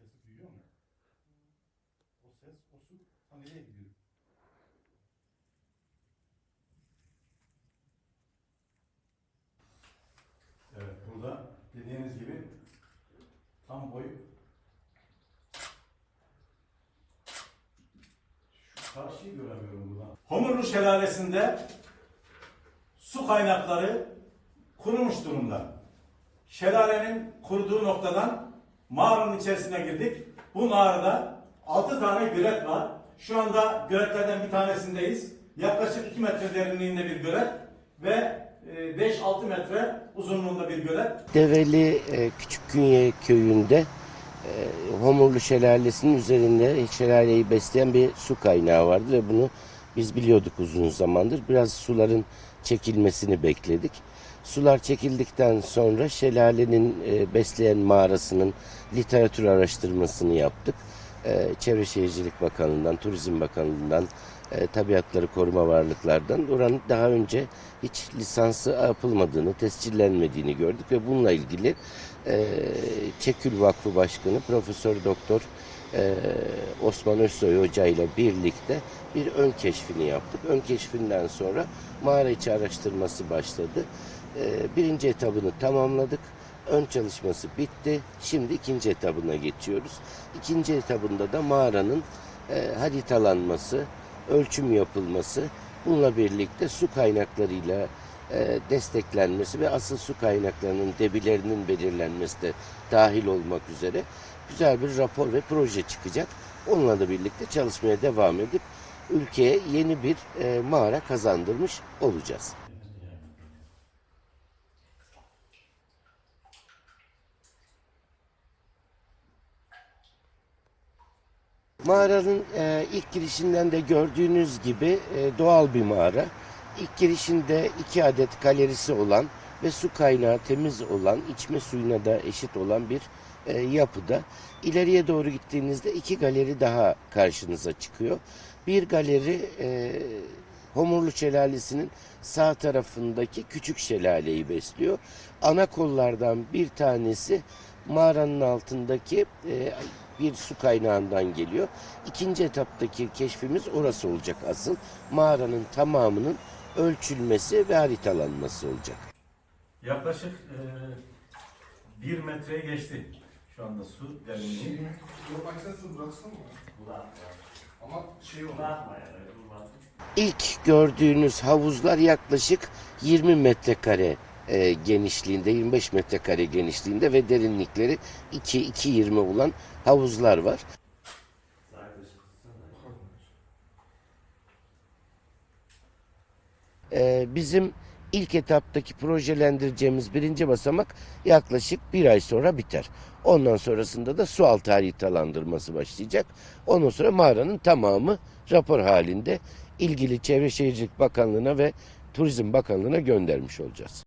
sesi duyuyor mu? O ses, o su ta gidiyor? Evet, burada dediğiniz gibi tam boy şu karşıyı göremiyorum buradan. Homurlu Şelalesi'nde su kaynakları kurumuş durumda. Şelalenin kuruduğu noktadan mağaranın içerisine girdik. Bu mağarada 6 tane gölet var. Şu anda göletlerden bir tanesindeyiz. Yaklaşık 2 metre derinliğinde bir gölet ve e, 5-6 metre uzunluğunda bir gölet. Develi e, Küçükkünye köyünde e, Homurlu Şelalesi'nin üzerinde şelaleyi besleyen bir su kaynağı vardı ve bunu biz biliyorduk uzun zamandır. Biraz suların çekilmesini bekledik. Sular çekildikten sonra şelalenin e, besleyen mağarasının literatür araştırmasını yaptık. E, Çevre Şehircilik Bakanlığı'ndan, Turizm Bakanlığı'ndan, e, Tabiatları Koruma Varlıklardan oranın daha önce hiç lisansı yapılmadığını, tescillenmediğini gördük ve bununla ilgili e, Çekül Vakfı Başkanı Profesör Doktor e, Osman Özsoy Hoca ile birlikte bir ön keşfini yaptık. Ön keşfinden sonra mağara içi araştırması başladı. Birinci etabını tamamladık. Ön çalışması bitti. Şimdi ikinci etabına geçiyoruz. İkinci etabında da mağaranın e, haritalanması, ölçüm yapılması, bununla birlikte su kaynaklarıyla e, desteklenmesi ve asıl su kaynaklarının debilerinin belirlenmesi de dahil olmak üzere güzel bir rapor ve proje çıkacak. Onunla da birlikte çalışmaya devam edip ülkeye yeni bir e, mağara kazandırmış olacağız. Mağaranın e, ilk girişinden de gördüğünüz gibi e, doğal bir mağara. İlk girişinde iki adet galerisi olan ve su kaynağı temiz olan, içme suyuna da eşit olan bir e, yapıda. İleriye doğru gittiğinizde iki galeri daha karşınıza çıkıyor. Bir galeri e, Homurlu Şelalesi'nin sağ tarafındaki küçük şelaleyi besliyor. Ana kollardan bir tanesi mağaranın altındaki e, bir su kaynağından geliyor. İkinci etaptaki keşfimiz orası olacak asıl. Mağaranın tamamının ölçülmesi ve haritalanması olacak. Yaklaşık e, bir metreye geçti şu anda su derinliği. Yok makinesini bıraksana mı? Ama şey. İlk gördüğünüz havuzlar yaklaşık 20 metrekare e, genişliğinde, 25 metrekare genişliğinde ve derinlikleri 2-2.20 olan havuzlar var. Ee, bizim ilk etaptaki projelendireceğimiz birinci basamak yaklaşık bir ay sonra biter. Ondan sonrasında da su altı haritalandırması başlayacak. Ondan sonra mağaranın tamamı rapor halinde ilgili Çevre Şehircilik Bakanlığı'na ve Turizm Bakanlığı'na göndermiş olacağız.